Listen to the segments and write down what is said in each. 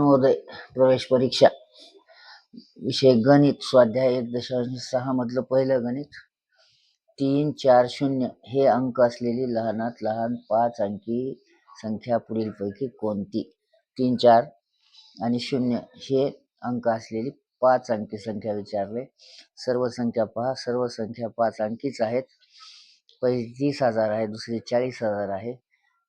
नवोदय प्रवेश परीक्षा. विषय गणित स्वाध्याय एक दशांश सहा मधलं पहिलं गणित. तीन चार शून्य हे अंक असलेली लहानात लहान पाच अंकी संख्या पुढीलपैकी कोणती? तीन चार आणि शून्य हे अंक असलेली पाच अंकी संख्या विचारले. सर्व संख्या पहा. सर्व संख्या पाच अंकीच आहेत. पहिली तीस हजार आहे दुसरी चाळीस हजार आहे.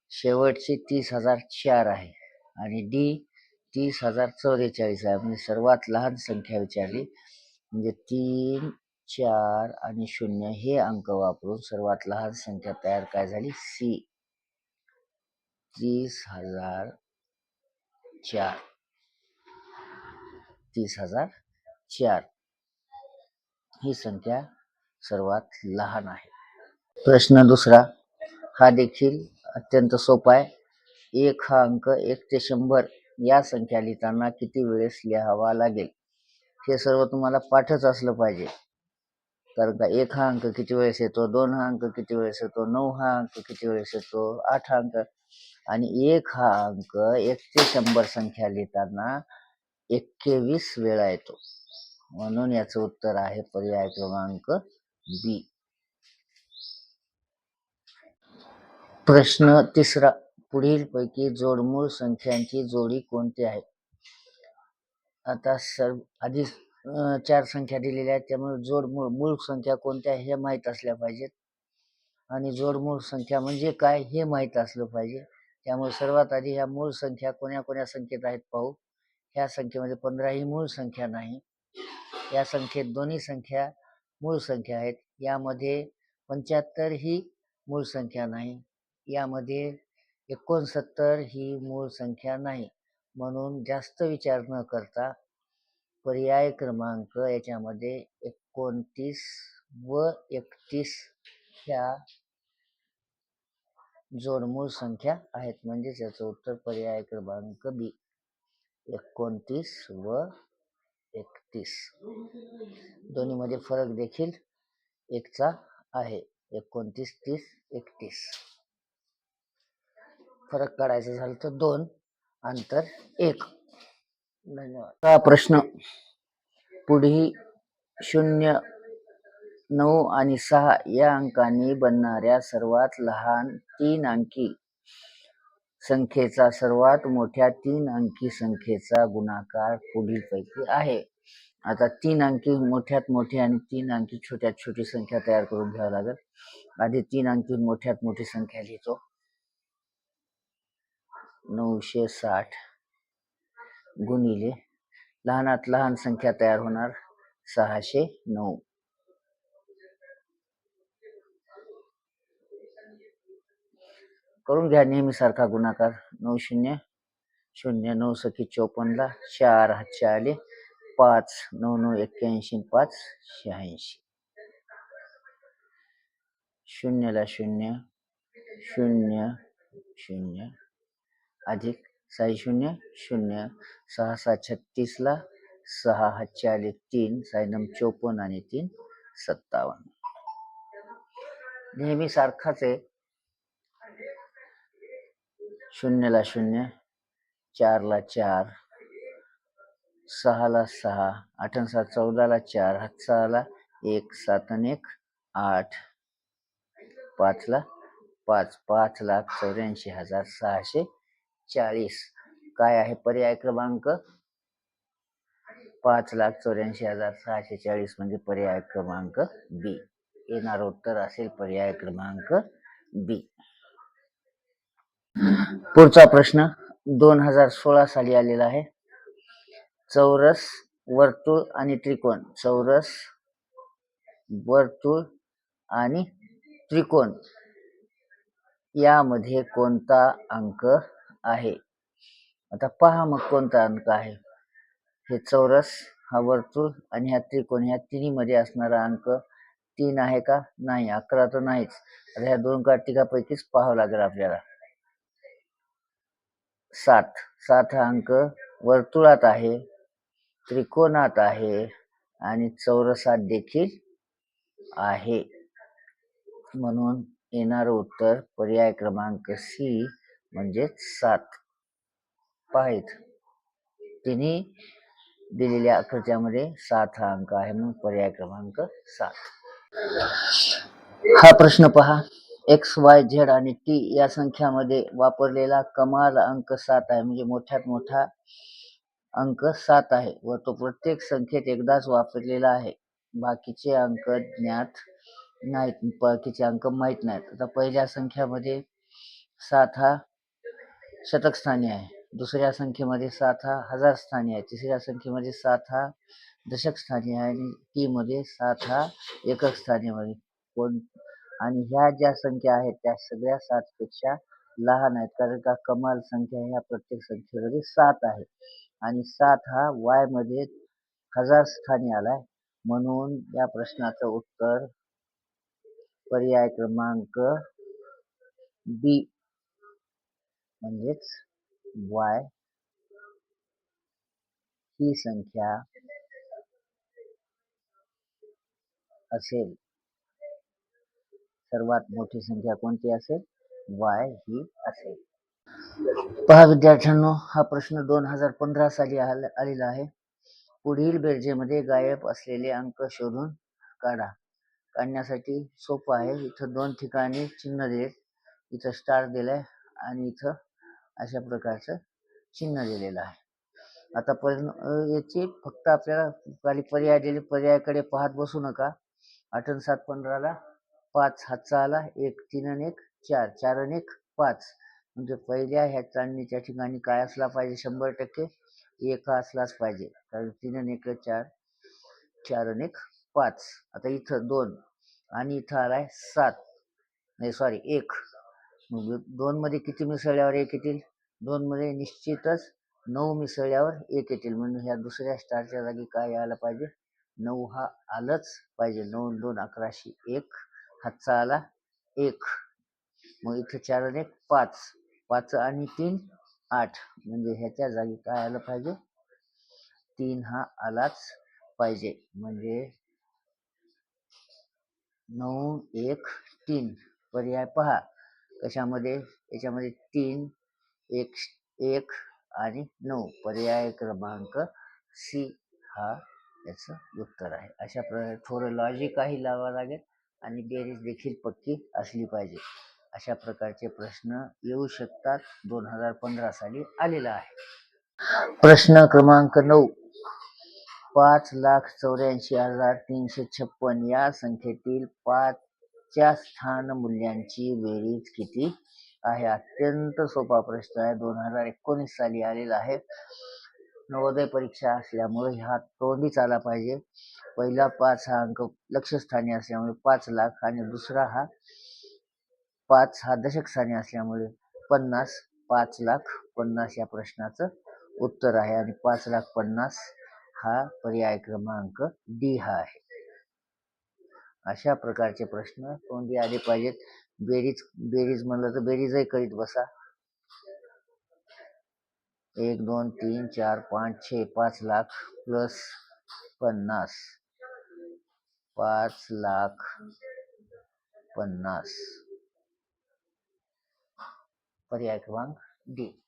शेवटची तीस हजार चार आहे. आणि डी तीस हजार चौवेचाळीस आहे. म्हणजे सर्वात लहान संख्या विचारली. म्हणजे तीन चार आणि शून्य हे अंक वापरून सर्वात लहान संख्या तयार काय झाली? सी. तीस हजार चार. तीस हजार चार. ही संख्या सर्वात लहान आहे. प्रश्न दुसरा. हा देखील अत्यंत सोपा आहे. एक हा अंक एक ते शंभर. या संख्या लिहिताना किती वेळेस लिहावा लागेल? हे सर्व तुम्हाला पाठच असलं पाहिजे. कारण का एक हा अंक किती वेळेस येतो? दोन हा अंक किती वेळेस येतो? नऊ हा अंक किती वेळेस येतो? आठ हा अंक. आणि एक हा अंक एक ते शंभर संख्या लिहिताना एक्केवीस वेळा येतो. म्हणून याचं उत्तर आहे पर्याय क्रमांक बी. प्रश्न तिसरा. पुढील पैकी जोडमूळ संख्यांची जोडी कोणती आहे? आता सर्व आधी चार संख्या दिलेल्या आहेत त्यामुळे जोडमूळ मूळ संख्या कोणत्या हे माहीत असल्या पाहिजेत. आणि जोडमूळ संख्या म्हणजे काय हे माहीत असलं पाहिजे. त्यामुळे सर्वात आधी ह्या मूळ संख्या कोण्या कोण्या संख्येत आहेत पाहू. ह्या संख्येमध्ये पंधरा ही मूळ संख्या नाही. या संख्येत दोन्ही संख्या मूळ संख्या आहेत. यामध्ये पंच्याहत्तर ही मूळ संख्या नाही. यामध्ये एकोणसत्तर ही मूळ संख्या नाही. म्हणून जास्त विचार न करता पर्याय क्रमांक याच्यामध्ये एकोणतीस व एकतीस ह्या जोडमूळ संख्या आहेत. म्हणजेच याचं उत्तर पर्याय क्रमांक बी. एकोणतीस व एकतीस. दोन्हीमध्ये फरक देखील एकचा आहे. एकोणतीस तीस एकतीस. फरक काढायचा झाला तर दोन अंतर एक. धन्यवाद. हा प्रश्न पुढील शून्य नऊ आणि सहा या अंकांनी बनणाऱ्या सर्वात लहान तीन अंकी संख्येचा सर्वात मोठ्या तीन अंकी संख्येचा गुणाकार पुढीलपैकी आहे. आता तीन अंकी मोठ्यात मोठी आणि तीन अंकी छोट्यात छोटी संख्या तयार करून घ्यावं लागेल. आधी तीन अंकी मोठ्यात मोठी संख्या लिहितो. नऊशे साठ गुणिले, लहानात लहान संख्या तयार होणार सहाशे नऊ. करून घ्या नेहमी सारखा गुणाकार. नऊ शून्य शून्य नऊ सखी चोपन्नला, चार हातचे आले पाच, नऊ नऊ एक्क्याऐंशी, पाच शहाऐंशी. शून्यला शून्य शून्य शून्य. अधिक साई शून्य शून्य सहा सहा छत्तीसला सहा हातचे आले तीन सायनम चोपन्न आणि तीन सत्तावन्न. नेहमी सारखाच आहे. शून्यला शून्य चारला चार सहाला सहा आठ आणि सात चौदाला चार हात सहाला एक सात आणि एक आठ पाचला पाच पाच लाख चौऱ्याऐंशी हजार सहाशे चाळीस. काय आहे? पर्याय क्रमांक? पाच लाख चौऱ्याऐंशी हजार सहाशे चाळीस म्हणजे पर्याय क्रमांक बी. येणार उत्तर असेल पर्याय क्रमांक बी. पुढचा प्रश्न. दोन हजार सोळा साली आलेला आहे. चौरस वर्तुळ आणि त्रिकोण. चौरस वर्तुळ आणि त्रिकोण. यामध्ये कोणता अंक आहे. आता पहा मग कोणता अंक आहे. हे चौरस हा वर्तुळ आणि ह्या त्रिकोण ह्या तिन्हीमध्ये असणारा अंक तीन आहे का? नाही अकरा तर नाहीच. आता ह्या दोन कार्तिकापैकीच पाहावं लागेल आपल्याला. सात. सात हा अंक वर्तुळात आहे त्रिकोणात आहे आणि चौरसात देखील आहे. म्हणून येणारं उत्तर पर्याय क्रमांक सी म्हणजेच सात. पाहित तिन्ही दिलेल्या आकृत्यामध्ये सात हा अंक आहे म्हणून पर्याय क्रमांक सात. हा प्रश्न पहा. एक्स वाय झेड आणि टी या संख्यामध्ये वापरलेला कमाल अंक सात आहे. म्हणजे मोठ्यात मोठा अंक सात आहे व तो प्रत्येक संख्येत एकदाच वापरलेला आहे. बाकीचे अंक ज्ञात नाहीत. बाकीचे अंक माहीत नाहीत. आता पहिल्या संख्यामध्ये सात हा शतक स्थानी आहे. दुसऱ्या संख्येमध्ये सात हा हजार स्थानी आहे. तिसऱ्या संख्येमध्ये सात हा दशक स्थानी आहे आणि ती मध्ये सात हा एकक स्थानीमध्ये म्हणजे कोण आणि ह्या ज्या संख्या आहेत त्या सगळ्या सात पेक्षा लहान आहेत. कारण का कमाल संख्या ह्या प्रत्येक संख्येमध्ये सात आहे. आणि सात हा वायमध्ये हजार स्थानी आलाय. म्हणून या प्रश्नाचं उत्तर पर्याय क्रमांक बी. म्हणजेच वाय ही संख्या असेल. सर्वात मोठी संख्या कोणती असेल? वाय ही असेल. पहा विद्यार्थ्यांनो हा प्रश्न दोन हजार पंधरा साली आलेला आहे. पुढील बेरजेमध्ये गायब असलेले अंक शोधून काढा. काढण्यासाठी सोपं आहे. इथं दोन ठिकाणी चिन्ह दिलेत. इथं स्टार दिलाय आणि इथं अशा प्रकारचं चिन्ह दिलेलं आहे. आता पर याची फक्त आपल्याला खाली पर्याय दिले पर्यायाकडे पाहत बसू नका. आठ सात पंधराला पाच हातचा आला एक तीन आणि एक चार चार आणि एक पाच. म्हणजे पहिल्या ह्या चांदणीच्या ठिकाणी काय असला पाहिजे? शंभर टक्के एक हा असलाच पाहिजे. कारण तीन आणि एक चार चार आणि एक पाच. आता इथं दोन आणि इथं आलाय सात. नाही सॉरी एक. दोनमध्ये दोन मध्ये किती मिसळल्यावर एक येतील? दोनमध्ये निश्चितच नऊ मिसळल्यावर एक येतील. म्हणून ह्या दुसऱ्या स्टारच्या जागी काय यायला पाहिजे? नऊ हा आलंच पाहिजे. नऊ दोन अकराशे एक. हातचा आला एक. मग इथं चार आणि एक पाच. पाच आणि तीन आठ. म्हणजे ह्याच्या जागी काय आलं पाहिजे? तीन हा आलाच पाहिजे. म्हणजे नऊ एक तीन. पर्याय पहा. कशामध्ये? याच्यामध्ये तीन एक एक आणि नऊ पर्याय क्रमांक सी हा याचं उत्तर आहे. अशा प्रकारे थोडं लॉजिकही लावावं लागेल आणि बेरीज देखील पक्की असली पाहिजे. अशा प्रकारचे प्रश्न येऊ शकतात. दोन हजार पंधरा साली आलेला आहे. प्रश्न क्रमांक नऊ पाच लाख चौऱ्याऐंशी हजार तीनशे छप्पन या संख्येतील पाचच्या स्थान मूल्यांची बेरीज किती? आहे अत्यंत सोपा प्रश्न आहे. दोन हजार एकोणीस साली आलेला आहे. नवोदय परीक्षा असल्यामुळे ह्या तोंडीच आला पाहिजे. पहिला पाच हा अंक लक्षस्थानी असल्यामुळे पाच लाख आणि दुसरा हा पाच हा दशकस्थानी असल्यामुळे पन्नास पाच लाख पन्नास या प्रश्नाचं उत्तर आहे आणि पाच लाख पन्नास हा पर्याय क्रमांक डी हा आहे. अशा प्रकारचे प्रश्न तोंडी आले पाहिजेत. बेरीज बेरीज म्हणलं तर बेरीजही करीत बसा. एक दोन तीन चार पाच छे पाच लाख प्लस पन्नास. पाच लाख पन्नास. पर्याय क्रमांक डी.